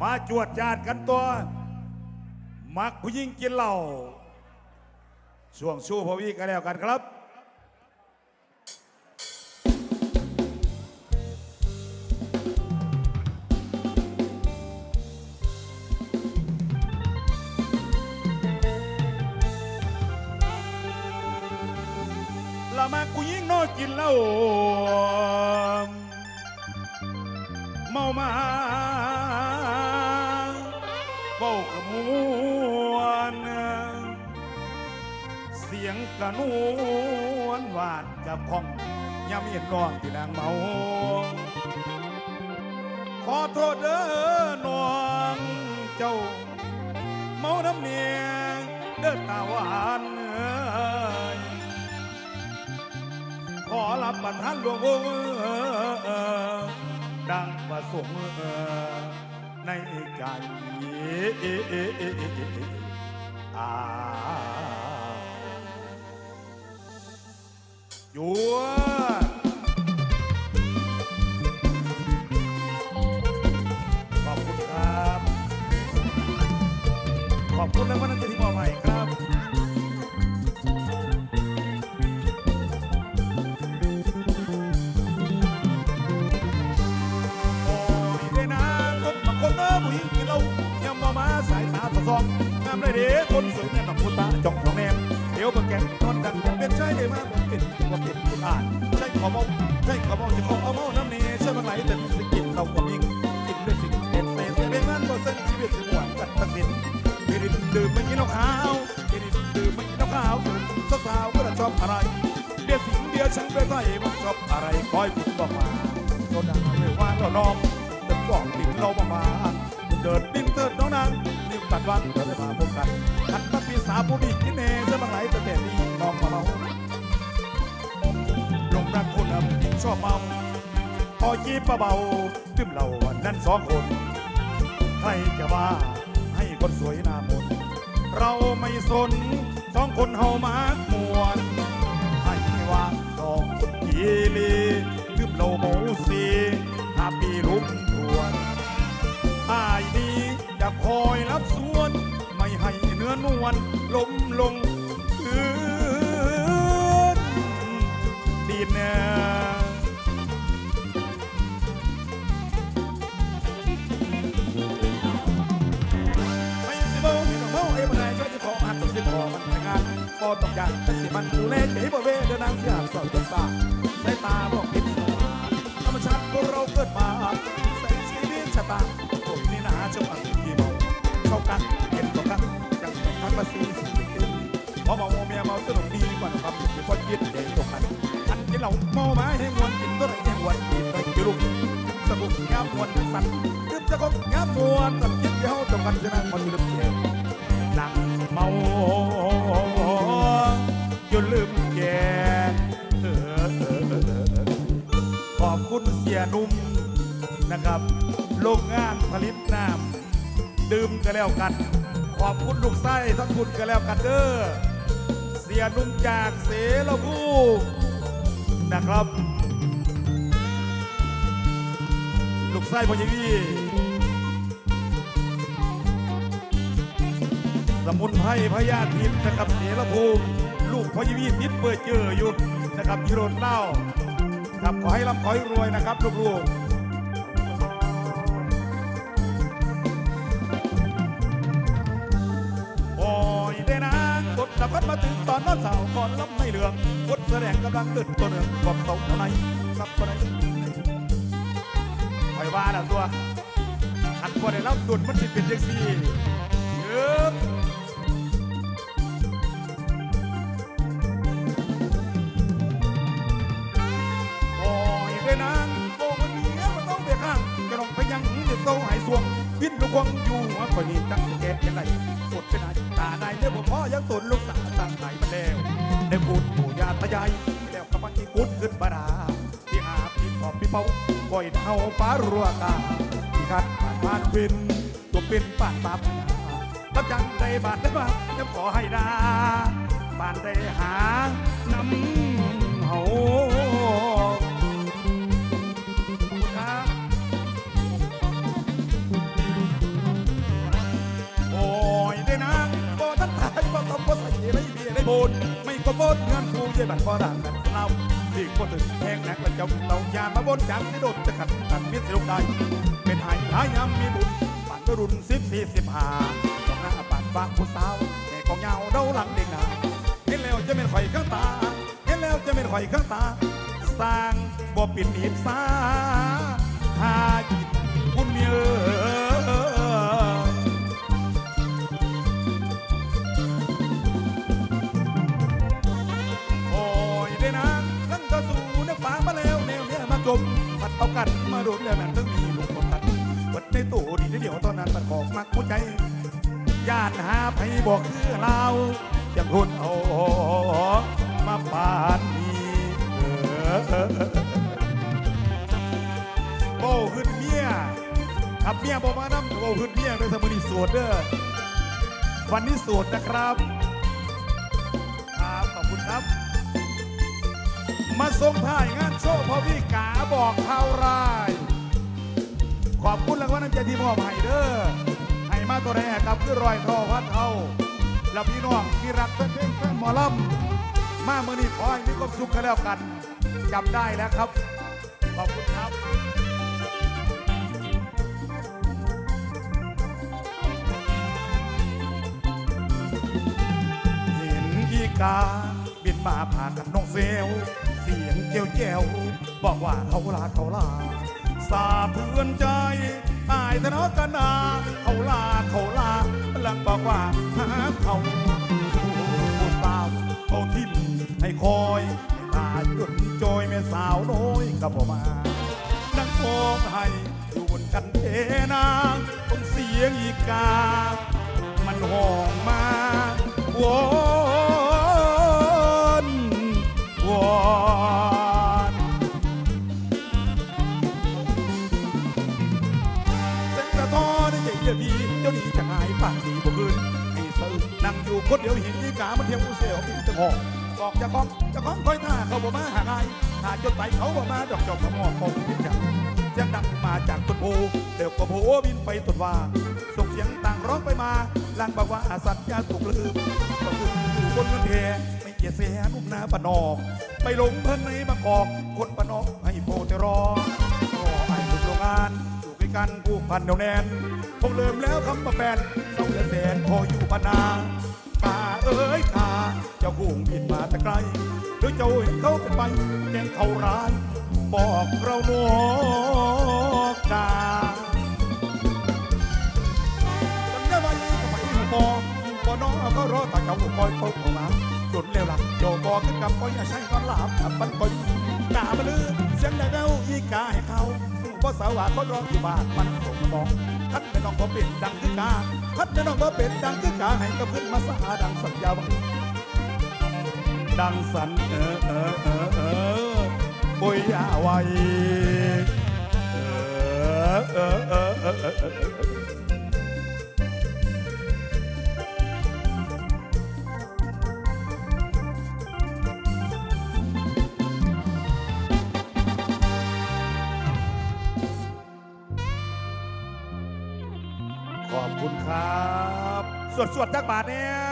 มาจวดจาดกันตัว มักผู้หญิงกินเหล้าช่วงชู้พวีกันแล้วกันครับละมากูยิ่งนอกินเหล้าเมามา วลเสียงกระนวลหวานกับของยามเห็นน้องที่นางเมา ขอโทษเด้อน้องเจ้า เมาน้ำเนียงเด้อตาหวานขอรับประทานหลวงองค์ดังประสงค์ ในใจอาอยู่ข เด้คนสวยแน่นอนพุตาจ้องสองแนมเดี๋ยวบางแกนนอนดังเป็นใช่ได้มากผมเป็นว่าเป็นคุณอ่านใช่ขอมองใช่ขอมองจะขอเอาเมาน้ำเนี่ใช่บางไหลแต่สกินเราความยิ่งกินด้วยสิ่งเด็ดเศษเศษเรื่องนั้นก็เส้นชีวิตสมวนกันตัดสินดื่มดื่มไม่กินเหล้าขาวดื่มดื่มไม่กินเหล้าขาวสาวก็จะชอบอะไรเบียร์สิงเบียร์ฉันเบียร์ไทยมันชอบอะไรคอยคุณบอกมาโซดาเลยว่าเราน้องเดินบอกดินเรามามา เดินดิ้นเถิดน้องนางนิ่มตัดวันเดินมาพบกันหันมาปีสาวผู้บีกินเนจะมางไหลแต่แต่ดีน้องมาเมาลงรักคนผู้ชอบเมาพอจีบเบาๆดื่มเหล้าวันนั้นสองคน ใครจะว่าให้คนสวยหน้ามน์เราไม่สนสองคนเฮามากมวนให้ว่าน้องกีลีดื่มเหล้าเมาสีหาปีลุก คอยรับส่วน ไม่ให้เนื้อนวลล้มลงพื้นดินไม่ต้องเมาไอ้บันไดช่วยที่ขอหันต้องสิขอมันแต่งานพอต้องการแต่สิมันดูแลเก๋บ่เวเดินนางเสียสอนจนตาสายตา เหล้าเมาไม้ให้มวนกินตัวไหนให้มวนกินไปกินลูกสกุกงามมวนสันคืบสกุกงามมวนสันคิดเย้าตรงกันเสนางมันลืมเก็บนั่งเมาจนลืมแกเออเออเออเออขอบคุณเสียนุ่มนะครับ โรงงานผลิตน้ำดื่มกันแล้วกัน ขอบคุณลูกไส้ทั้งคุณกันแล้วกันเด้อเสียนุ่มจากเสรภูมิ นะครับ ลูกไส้พอยีวีสมุนไพรพญาทิพย์นะครับเสรภูมิลูกพอยีวีทิพย์เปิดเจออยู่นะครับยิโรนเล่าครับขอให้ร่ำขอให้รวยนะครับลูกๆโอ้ยเดนางกดดับพัดมาถึงตอนน้อนสาวก่อนลำไม่เหลืองกด แสดงกำลังตื่นตัวหนึ่งกบตกในครับตัวไหนคอยว่าแล้วตัวขันบ่ได้รับดุลมันสิเป็นจังซี่เอิบโอ้ยเด้นางโอ้คนนี้ยมันต้องเบียดข้างจะลองไปยังเดี๋ยวโตหายสวง พินลูกวังอยู่หัวคนนี้จังสิแกเป็นไรสดเป็นไรตาในเรื่องพ่อยังตนลูกสาวตั้งไหนมาแล้วได้พูดปู่ย่าตายายไปแล้วกับมันที่กุดขึ้นบาดาที่หาพี่ขอบพี่เป้าก่อยเท่าป้ารัวตาที่คัดผ่านผ่านวินตัวเป็นป่านตาพญาแล้วจังได้บาดได้บาดยังขอให้ดาบ้านได้หาน้ำเฮา นไม่ก็บนเงินผู้เย่บันบ่ด่างกันเราที่ก็ถึงแพงนักและเจ้าเรายามาบนจากที่โดนจะขัดกันมิตรสิลงได้ เป็นหายหายยามมีบุญปัดกรุนสิบสี่สิบห้าต้องหน้าปัดฝากผู้สาวแก่กองยาวเดาหลังเด็กนาเห็นแล้วจะเป็นข่อยข้างตาเห็นแล้วจะเป็นข่อยข้างตา สร้างบ่ปิดหีบสาหาจิตบุญเยอะ จมผัดเอากันมาโดนแล้วนั่นต้องมีลูกคนกันเปิดในตู้ดีเดียวตอนนั้นมันบอกมักหัวใจย่านหาไผบอกคือเราอย่างคนเอามาปานนี้เออโบ้ขึ้นเมียขับเมียบอกมาน้ำโบ้ขึ้นเมียเป็นสมุนีสวดเด้อวันนี้สวดนะครับ ครับ ขอบคุณครับ มาส่งท้ายงานโชว์พอพี่กาบอกข่าวร้ายขอบคุณรางวัลน้ำใจที่มอบให้เด้อให้มาตัวแรกครับคือรอยทอวัดเทาแล้วพี่น้องที่รักแฟนเพลงแฟนหมอลำมาเมื่อนี้ขอให้มีความสุขกันแล้วกันจำได้แล้วครับ ขอบคุณครับเห็นอีกาบินมาผ่านกับน้องเซล เสียงเจียวเจียวบอกว่าเขาลาเขาลาสาเพื่อนใจอายทะเลาะกันนาเขาลาเขาลาลังบอกว่าหาเขาผู้สาวเขาทิมให้คอยตาจนโจยแม่สาวน้อยก็บอมานั่งมองให้อยู่บนกันเทนางต้องเสียงอีกา มันห้องมาว ดียวดีเจ้าดีจะหายปากดีบ่คืนไอ้สือนั่งอยู่คนเดียวเห็นอีกามันเที่ยวผู้เสียวปีตะหอกบอกจะของจะของคอยท่าเขาบ่มาหาไงถ้าจนไปเขาบ่มาดอกจอกกระหมอกคงเป็นจังเสียงดังมาจากต้นโพเดี๋ยวก็โผบินไปตนว่าส่งเสียงต่างร้องไปมาลังบอกว่าอาสัตยาถูกลืมก็คืออยู่บนเงินเทไม่เกียเสียนุ่มนาปะนอก ไปหลงเพิ่นในบางกอกคนปะนอกให้โพเตรอรอไอ้ลูกโรงงานอยู่ด้วยกันผู้พันเดียวแน่น คงเริ่มแล้วคำมาแฟนเศร้าเลือแสนพออยู่ปานาป่าเอ้ยขาเจ้ากุ้งบินมาแต่ไกลหรือเจ้าเห็นเขาเป็นไปแกล้งเขาร้ายบอกเราหนอกกาสัญญาไว้กับไปหูบอบ่น้องก็รอตาเจ้าคอยเขาเข้ามาจนเร็วหลักโยบอกขึ้นกับก้อยใช้ตอนหลับกับมันก้อยหน้ามันลือเสียงแดวอีกาให้เขาบ่สาวาคนร้องอยู่บ้านมันส่งมาบอก ท่านไม่น้องบ่เป็นดังคือกาท่านไม่น้องบ่เป็นดังคือกาให้กับขึ้นมาสาดังสัญญาไว้ดังสันเออเออเออเออปุยอาไว้เออเออเออเออเออเออเออ ครับ สวดสวดจักบาทเนี่ย